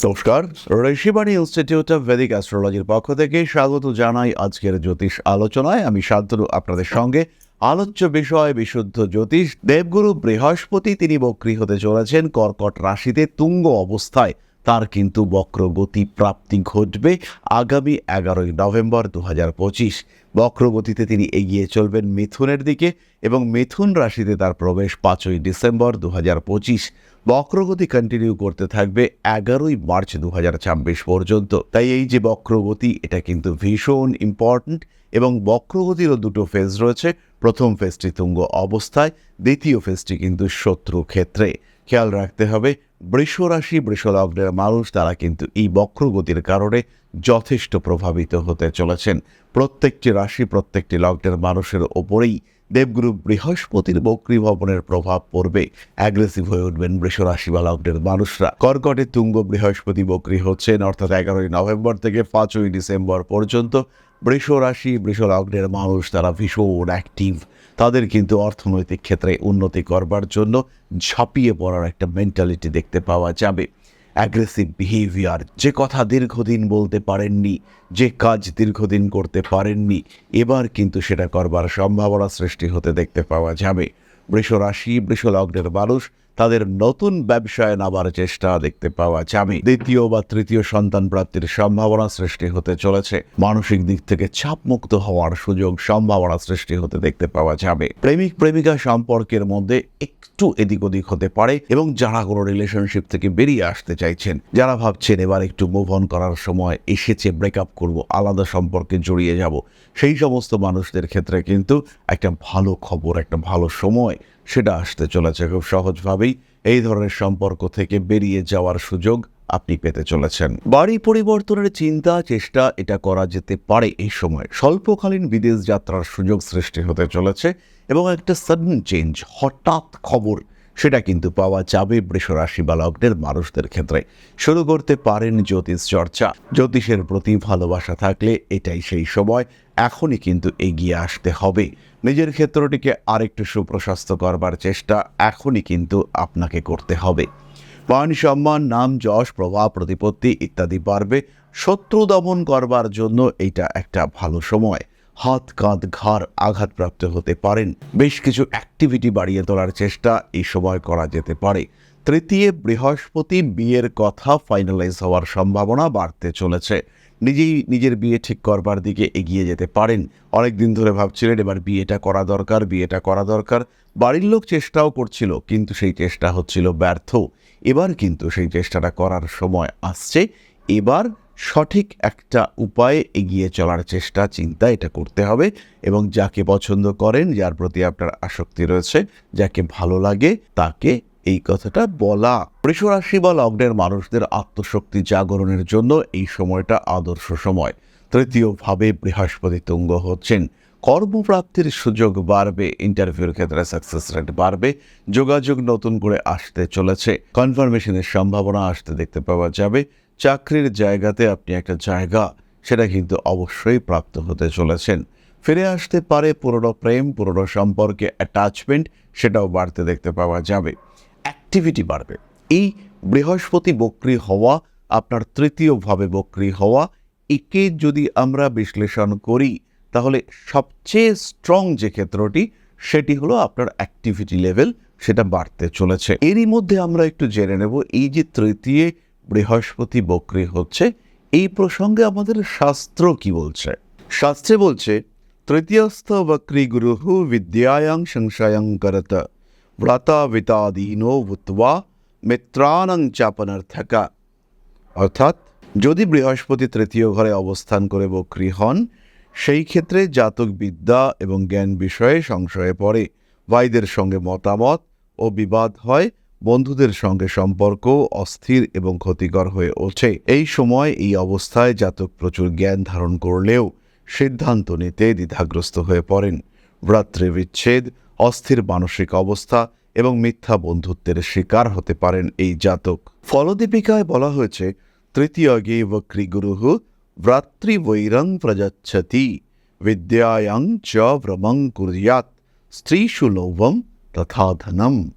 নমস্কার। Rishibani institute of Vedic অ্যাস্ট্রোলজির পক্ষ থেকে স্বাগত জানাই আজকের জ্যোতিষ আলোচনায়। আমি শান্তনু, আপনাদের সঙ্গে। আলোচ্য বিষয়, বিশুদ্ধ জ্যোতিষ। দেবগুরু বৃহস্পতি, তিনি বক্রী হতে চলেছেন। কর্কট রাশিতে তুঙ্গ অবস্থায় তার কিন্তু বক্রগতি প্রাপ্তি ঘটবে আগামী এগারোই নভেম্বর দু হাজার পঁচিশ। বক্রগতিতে তিনি এগিয়ে চলবেন মিথুনের দিকে এবং মিথুন রাশিতে তার প্রবেশ পাঁচই ডিসেম্বর দু হাজার পঁচিশ। বক্রগতি কন্টিনিউ করতে থাকবে এগারোই মার্চ দু হাজার ছাব্বিশ পর্যন্ত। তাই এই যে বক্রগতি, এটা কিন্তু ভীষণ ইম্পর্ট্যান্ট এবং বক্রগতিরও দুটো ফেজ রয়েছে। প্রথম ফেজটি তুঙ্গ অবস্থায়, দ্বিতীয় ফেজটি কিন্তু শত্রু ক্ষেত্রে। খেয়াল রাখতে হবে, বৃষ রাশি বৃষলগ্নের মানুষ, তারা কিন্তু এই বক্রগতির কারণে যথেষ্ট প্রভাবিত হতে চলেছেন। প্রত্যেকটি রাশি, প্রত্যেকটি লগ্নের মানুষের ওপরেই দেবগুরু বৃহস্পতির বক্রী ভবনের প্রভাব পড়বে। অ্যাগ্রেসিভ হয়ে উঠবেন বৃষ রাশি বা লগ্নের মানুষরা। কর্কটে তুঙ্গ বৃহস্পতি বক্রী হচ্ছেন, অর্থাৎ এগারোই নভেম্বর থেকে পাঁচই ডিসেম্বর পর্যন্ত বৃষ রাশি, বৃষ লগ্নের মানুষ তারা ভীষণ অ্যাক্টিভ তাদের কিন্তু অর্থনৈতিক ক্ষেত্রে উন্নতি করবার জন্য ঝাঁপিয়ে পড়ার একটা মেন্টালিটি দেখতে পাওয়া যাবে। অ্যাগ্রেসিভ বিহেভিয়ার যে কথা দীর্ঘদিন বলতে পারেননি, যে কাজ দীর্ঘদিন করতে পারেননি, এবার কিন্তু সেটা করবার সম্ভাবনা সৃষ্টি হতে দেখতে পাওয়া যাবে। বৃষ রাশি বৃষ লগ্নের মানুষ তাদের নতুন ব্যবসায় নামার চেষ্টা দেখতে পাওয়া যাবে দ্বিতীয় বা তৃতীয় সন্তান প্রাপ্তির সম্ভাবনা সৃষ্টি হতে চলেছে। মানসিক দিক থেকে চাপমুক্ত হওয়ার সুযোগ সম্ভাবনা সৃষ্টি হতে দেখতে পাওয়া যাবে প্রেমিক, প্রেমিকা সম্পর্কের মধ্যে একটু এদিক ওদিক হতে পারে এবং যারা কোনো রিলেশনশিপ থেকে বেরিয়ে আসতে চাইছেন, যারা ভাবছেন এবার একটু মুভ অন করার সময় এসেছে ব্রেকআপ করব, আলাদা সম্পর্কে জড়িয়ে যাব, সেই সমস্ত মানুষদের ক্ষেত্রে কিন্তু একটা ভালো খবর, একটা ভালো সময় সেটা আসতে চলেছে খুব সহজভাবেই। এই ধরনের সম্পর্ক থেকে বেরিয়ে যাওয়ার সুযোগ আপনি পেতে চলেছেন। বাড়ি পরিবর্তনের চিন্তা, চেষ্টা, এটা করা যেতে পারে এই সময়। স্বল্পকালীন বিদেশ যাত্রার সুযোগ সৃষ্টি হতে চলেছে এবং একটা সাডেন চেঞ্জ হঠাৎ খবর, সেটা কিন্তু পাওয়া যাবে বৃষ রাশি বা মানুষদের ক্ষেত্রে। শুরু করতে পারেন জ্যোতিষ চর্চা। জ্যোতিষের প্রতি ভালোবাসা থাকলে এটাই সেই সময়। এখনই কিন্তু এগিয়ে আসতে হবে। নিজের ক্ষেত্রটিকে আরেকটু সুপ্রশস্ত করবার চেষ্টা এখনই কিন্তু আপনাকে করতে হবে। মান সম্মান, নাম যশ, প্রভাব, প্রতিপত্তি ইত্যাদি বাড়বে শত্রু দমন করবার জন্য এটা একটা ভালো সময়। হাত, কাঁধ, ঘাড় আঘাতপ্রাপ্ত হতে পারেন। বেশ কিছু অ্যাক্টিভিটি বাড়িয়ে তোলার চেষ্টা এই সময় করা যেতে পারে। তৃতীয় বৃহস্পতি বিয়ের কথা ফাইনালাইজ হওয়ার সম্ভাবনা বাড়তে চলেছে। নিজেই নিজের বিয়ে ঠিক করবার দিকে এগিয়ে যেতে পারেন। অনেক দিন ধরে ভাবছিলেন, এবার বিয়েটা করা দরকার, বিয়েটা করা দরকার। বাড়ির লোক চেষ্টাও করছিল, কিন্তু সেই চেষ্টা হচ্ছিল ব্যর্থ। এবার কিন্তু সেই চেষ্টাটা করার সময় আসছে। এবার সঠিক একটা উপায়ে এগিয়ে চলার চেষ্টা, চিন্তা এটা করতে হবে এবং যাকে পছন্দ করেন, যার প্রতি আপনার আসক্তি রয়েছে, যাকে ভালো লাগে তাকে এই কথাটা বলা বৃষরাশি বা লগ্নের মানুষদের আত্মশক্তি জাগরণের জন্য এই সময়টা আদর্শ সময়। তৃতীয়ভাবে বৃহস্পতি তুঙ্গ হচ্ছেন। কর্মপ্রাপ্তির সুযোগ বাড়বে ইন্টারভিউর ক্ষেত্রে সাকসেস রেট বাড়বে, যোগাযোগ নতুন করে আসতে চলেছে। কনফার্মেশনের সম্ভাবনা আসতে দেখতে পাওয়া যাবে। চাকরির জায়গাতে আপনি একটা জায়গা, সেটা কিন্তু অবশ্যই প্রাপ্ত হতে চলেছেন। ফিরে আসতে পারে পুরনো প্রেম, পুরনো সম্পর্কে অ্যাটাচমেন্ট সেটাও বাড়তে দেখতে পাওয়া যাবে। অ্যাক্টিভিটি বাড়বে। এই বৃহস্পতি বক্রী হওয়া, আপনার তৃতীয়ভাবে বক্রী হওয়া, একে যদি আমরা বিশ্লেষণ করি, তাহলে সবচেয়ে স্ট্রং যে ক্ষেত্রটি, সেটি হলো আপনার অ্যাক্টিভিটি লেভেল সেটা বাড়তে চলেছে। এরই মধ্যে আমরা একটু জেনে নেব, এই যে তৃতীয় বৃহস্পতি বক্রী হচ্ছে, এই প্রসঙ্গে আমাদের শাস্ত্র কি বলছে? শাস্ত্রে বলছে, তৃতীয়স্থ বক্রী গুরুহু বিদ্যায়াং সংশয়ং করত। ব্রতাবিতাদীনো ভূত্বা মিত্রানং চাপনার্থকা অর্থাৎ যদি বৃহস্পতি তৃতীয় ঘরে অবস্থান করে বক্রী হন, সেই ক্ষেত্রে জাতক বিদ্যা এবং জ্ঞান বিষয়ে সংশয়ে পড়ে। ভাইদের সঙ্গে মতামত ও বিবাদ হয়, বন্ধুদের সঙ্গে সম্পর্ক অস্থির এবং ক্ষতিকর হয়ে ওঠে। এই সময় এই অবস্থায় জাতক প্রচুর জ্ঞান ধারণ করলেও সিদ্ধান্ত নিতে দ্বিধাগ্রস্ত হয়ে পড়েন। ভ্রাতৃ বিচ্ছেদ অস্থির মানসিক অবস্থা এবং মিথ্যা বন্ধুত্বের শিকার হতে পারেন এই জাতক। ফলদীপিকায় বলা হয়েছে, তৃতীয় গে বক্রী গুরুহ ভ্রাতৃবৈরং প্রযচ্ছতি বিদ্যায়াং চ ভ্রমং কুর্যাত, স্ত্রীষু লোভম তথা ধনম।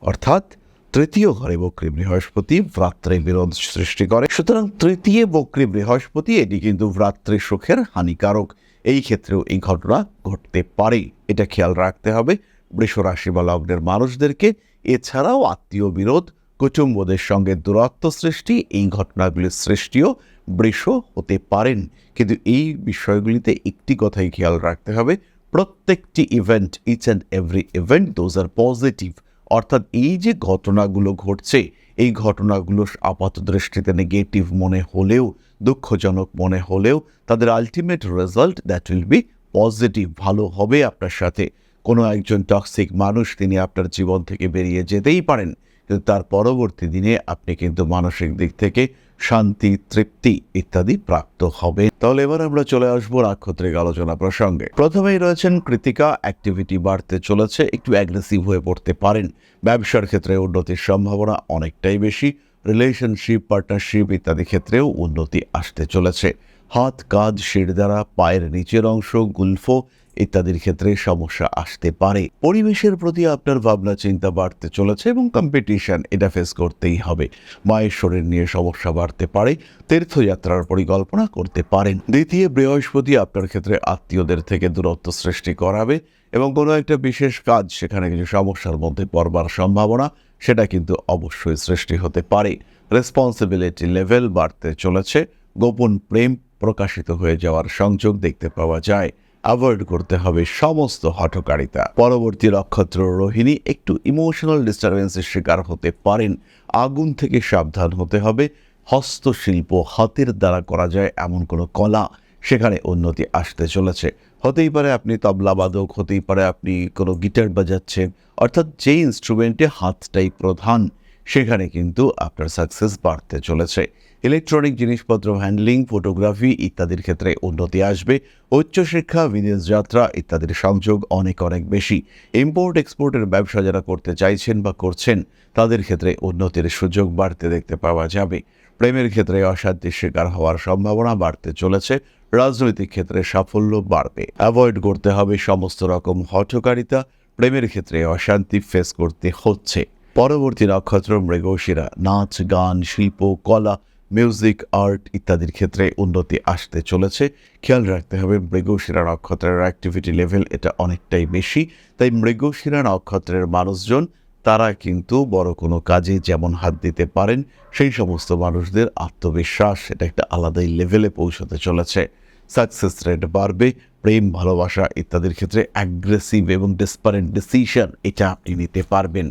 অর্থাৎ, তৃতীয় ঘরে বক্রী বৃহস্পতি ভ্রাত্রে বিরোধ সৃষ্টি করে। সুতরাং তৃতীয় বক্রী বৃহস্পতি, এটি কিন্তু ভ্রাতৃ সুখের হানিকারক। এই ক্ষেত্রেও এই ঘটনা ঘটতে পারে। এটা খেয়াল রাখতে হবে। বৃষ রাশি বা লগ্নের মানুষদেরকে। এছাড়াও আত্মীয় বিরোধ, কুটুম্বদের সঙ্গে দূরত্ব সৃষ্টি, এই ঘটনাগুলির সৃষ্টিও বৃষ হতে পারেন। কিন্তু এই বিষয়গুলিতে একটি কথাই খেয়াল রাখতে হবে। প্রত্যেকটি event each and every event those are positive অর্থাৎ এই যে ঘটনাগুলো ঘটছে, এই ঘটনাগুলো আপাত দৃষ্টিতে নেগেটিভ মনে হলেও দুঃখজনক মনে হলেও তাদের ultimate result that will be positive ভালো হবে আপনার সাথে। কোনো একজন টক্সিক মানুষ তিনি আপনার জীবন থেকে বেরিয়ে যেতেই পারেন, কিন্তু তার পরবর্তী দিনে আপনি কিন্তু মানসিক দিক থেকে শান্তি, তৃপ্তি ইত্যাদি প্রাপ্ত হবে তাহলে এবার আমরা চলে আসব নাক্ষত্রিক আলোচনা প্রসঙ্গে। প্রথমেই রয়েছেন কৃতিকা অ্যাক্টিভিটি বাড়তে চলেছে, একটু অ্যাগ্রেসিভ হয়ে পড়তে পারেন। ব্যবসার ক্ষেত্রে উন্নতির সম্ভাবনা অনেকটাই বেশি। রিলেশনশিপ পার্টনারশিপ ইত্যাদি ক্ষেত্রেও উন্নতি আসতে চলেছে। হাত, কাঁধ শির দ্বারা পায়ের নিচের অংশ, গুলফো ইত্যাদির ক্ষেত্রে সমস্যা আসতে পারে। পরিবেশের প্রতি আপনার ভাবনা, চিন্তা বাড়তে চলেছে এবং কম্পিটিশন এটা ফেস করতেই হবে। মায়ের শরীর নিয়ে সমস্যা বাড়তে পারে, তীর্থযাত্রার পরিকল্পনা করতে পারেন। দ্বিতীয় বৃহস্পতি আপনার ক্ষেত্রে আত্মীয়দের থেকে দূরত্ব সৃষ্টি করাবে এবং কোনো একটা বিশেষ কাজ সেখানে কিছু সমস্যার মধ্যে পড়বার সম্ভাবনা সেটা কিন্তু অবশ্যই সৃষ্টি হতে পারে। রেসপন্সিবিলিটি লেভেল বাড়তে চলেছে, গোপন প্রেম প্রকাশিত হয়ে যাওয়ার সংযোগ দেখতে পাওয়া যায়। অ্যাভয়েড করতে হবে সমস্ত হঠকারিতা। পরবর্তী নক্ষত্র রোহিণী একটু ইমোশনাল ডিস্টারবেন্সের শিকার হতে পারেন। আগুন থেকে সাবধান হতে হবে। হস্তশিল্প হাতের দ্বারা করা যায় এমন কোনো কলা সেখানে উন্নতি আসতে চলেছে। হতেই পারে আপনি তবলাবাদক হতেই পারে আপনি কোনো গিটার বাজাচ্ছেন। অর্থাৎ যে ইনস্ট্রুমেন্টে হাতটাই প্রধান সেখানে কিন্তু আপনার সাকসেস বাড়তে চলেছে। ইলেকট্রনিক জিনিসপত্র হ্যান্ডলিং ফটোগ্রাফি ইত্যাদির ক্ষেত্রে উন্নতি আসবে। উচ্চশিক্ষা, বিদেশ যাত্রা ইত্যাদির সংযোগ অনেক অনেক বেশি। ইম্পোর্ট এক্সপোর্টের ব্যবসা যারা করতে চাইছেন বা করছেন, তাদের ক্ষেত্রে উন্নতির সুযোগ বাড়তে দেখতে পাওয়া যাবে। প্রেমের ক্ষেত্রে অশান্তির শিকার হওয়ার সম্ভাবনা বাড়তে চলেছে। রাজনৈতিক ক্ষেত্রে সাফল্য বাড়বে। অ্যাভয়েড করতে হবে সমস্ত রকম হঠকারিতা। প্রেমের ক্ষেত্রে অশান্তি ফেস করতে হচ্ছে। পরবর্তী নক্ষত্র মৃগশিরা নাচ, গান, শিল্প, কলা, মিউজিক, আর্ট ইত্যাদির ক্ষেত্রে উন্নতি আসতে চলেছে। খেয়াল রাখতে হবে মৃগশিরা নক্ষত্রের অ্যাক্টিভিটি লেভেল এটা অনেকটাই বেশি। তাই মৃগশিরা নক্ষত্রের মানুষজন, তারা কিন্তু বড় কোনো কাজে যেমন হাত দিতে পারেন, সেই সমস্ত মানুষদের আত্মবিশ্বাস এটা একটা আলাদাই লেভেলে পৌঁছতে চলেছে। সাকসেস রেট বাড়বে, প্রেম, ভালোবাসা ইত্যাদির ক্ষেত্রে অ্যাগ্রেসিভ এবং ডিসপারেন্ট ডিসিশন এটা আপনি নিতে পারবেন।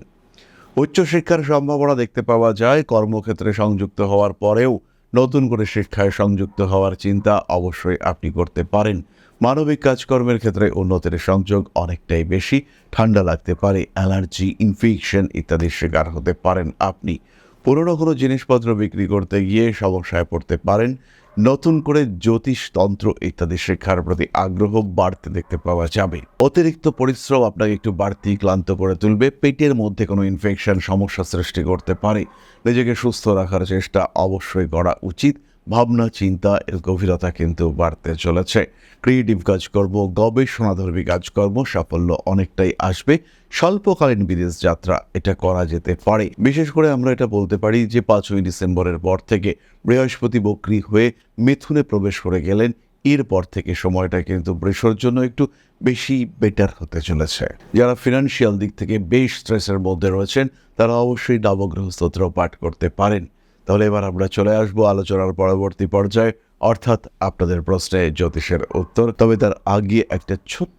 উচ্চশিক্ষার সম্ভাবনা দেখতে পাওয়া যায়। কর্মক্ষেত্রে সংযুক্ত হওয়ার পরেও নতুন করে শিক্ষায় সংযুক্ত হওয়ার চিন্তা অবশ্যই আপনি করতে পারেন। মানবিক কাজকর্মের ক্ষেত্রে উন্নতির সংযোগ অনেকটাই বেশি। ঠান্ডা লাগতে পারে, অ্যালার্জি, ইনফেকশন ইত্যাদির শিকার হতে পারেন আপনি। পুরনো কোনো জিনিসপত্র বিক্রি করতে গিয়ে সমস্যায় পড়তে পারেন। নতুন করে জ্যোতিষতন্ত্র ইত্যাদি শেখার প্রতি আগ্রহ বাড়তে দেখতে পাওয়া যাবে। অতিরিক্ত পরিশ্রম আপনাকে একটু বাড়তি ক্লান্ত করে তুলবে। পেটের মধ্যে কোনো ইনফেকশন সমস্যা সৃষ্টি করতে পারে। নিজেকে সুস্থ রাখার চেষ্টা অবশ্যই করা উচিত। ভাবনা, চিন্তা, এর গভীরতা কিন্তু বাড়তে চলেছে। ক্রিয়েটিভ কাজকর্ম, গবেষণাধর্মী কাজকর্ম, সাফল্য অনেকটাই আসবে। স্বল্পকালীন বিদেশ যাত্রা, এটা করা যেতে পারে। বিশেষ করে আমরা এটা বলতে পারি যে, পাঁচই ডিসেম্বরের পর থেকে বৃহস্পতি বক্রি হয়ে মিথুনে প্রবেশ করে গেলেন। এরপর থেকে সময়টা কিন্তু বৃষর জন্য একটু বেশি বেটার হতে চলেছে। যারা ফিনান্সিয়াল দিক থেকে বেশ স্ট্রেসের মধ্যে রয়েছেন, তারা অবশ্যই নবগ্রহ স্তোত্র পাঠ করতে পারেন। তাহলে এবার আমরা চলে আসব আলোচনার পরবর্তী পর্যায়ে, অর্থাৎ আপনাদের প্রশ্নে জ্যোতিষের উত্তর। তবে তার আগে একটা ছোট্ট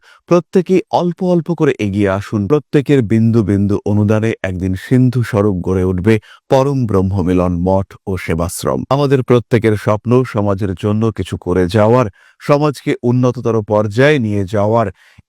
প্রত্যেকেই অল্প অল্প করে এগিয়ে আসুন। প্রত্যেকের বিন্দু বিন্দু অনুদানে একদিন সিন্ধু স্বরূপ গড়ে উঠবে পরম ব্রহ্ম মিলন মঠ ও সেবাশ্রম। আমাদের প্রত্যেকের স্বপ্ন সমাজের জন্য কিছু করে যাওয়ার, সমাজকে উন্নততর পর্যায়ে নিয়ে যাওয়ার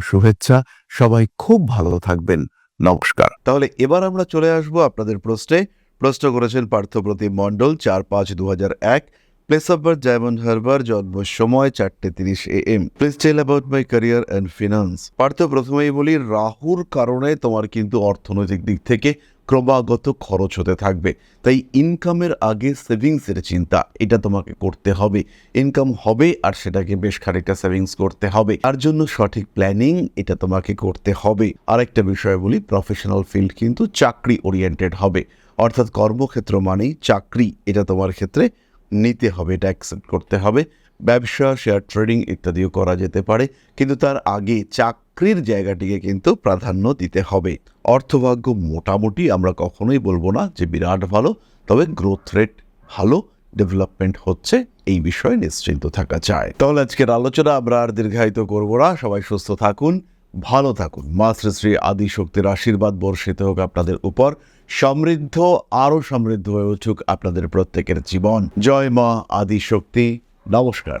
শুভেচ্ছা। সবাই খুব ভালো থাকবেন। নমস্কার। তাহলে এবার আমরা চলে আসব আপনাদের প্রশ্নে। প্রশ্ন করেছেন পার্থপ্রতিম মণ্ডল, চার পাঁচ দু এক। Place of birth Diamond Harbour জন্ম সময় চারটে তিরিশ A M please tell about my career and finance Partha প্রথমেই বলি, রাহুর কারণে তোমার কিন্তু অর্থনৈতিক দিক থেকে ক্রমাগত খরচ হতে থাকবে। তাই ইনকামের আগে সেভিংসের চিন্তা, এটা তোমাকে করতে হবে। ইনকাম হবে আর সেটাকে বেশ খানিকটা সেভিংস করতে হবে। তার জন্য সঠিক প্ল্যানিং এটা তোমাকে করতে হবে। আরেকটা বিষয় বলি প্রফেশনাল ফিল্ড কিন্তু চাকরি ওরিয়েন্টেড হবে। অর্থাৎ কর্মক্ষেত্র মানেই চাকরি, এটা তোমার ক্ষেত্রে নিতে হবে, এটা অ্যাকসেপ্ট করতে হবে। ব্যবসা শেয়ার ট্রেডিং ইত্যাদিও করা যেতে পারে। কিন্তু তার আগে চাকরির জায়গাটিকে কিন্তু প্রাধান্য দিতে হবে। অর্থভাগ্য মোটামুটি আমরা কখনোই বলব না যে বিরাট ভালো, তবে গ্রোথ রেট ভালো ডেভেলপমেন্ট হচ্ছে, এই বিষয়ে নিশ্চিন্ত থাকা যায়। তাহলে আজকের আলোচনা আমরা আর দীর্ঘায়িত করব না। সবাই সুস্থ থাকুন, ভালো থাকুন। মা শ্রী শ্রী আদি শক্তির আশীর্বাদ বর্ষিত হোক আপনাদের উপর, সমৃদ্ধ, আরও সমৃদ্ধ হয়ে উঠুক আপনাদের প্রত্যেকের জীবন। জয় মা আদি শক্তি। নমস্কার।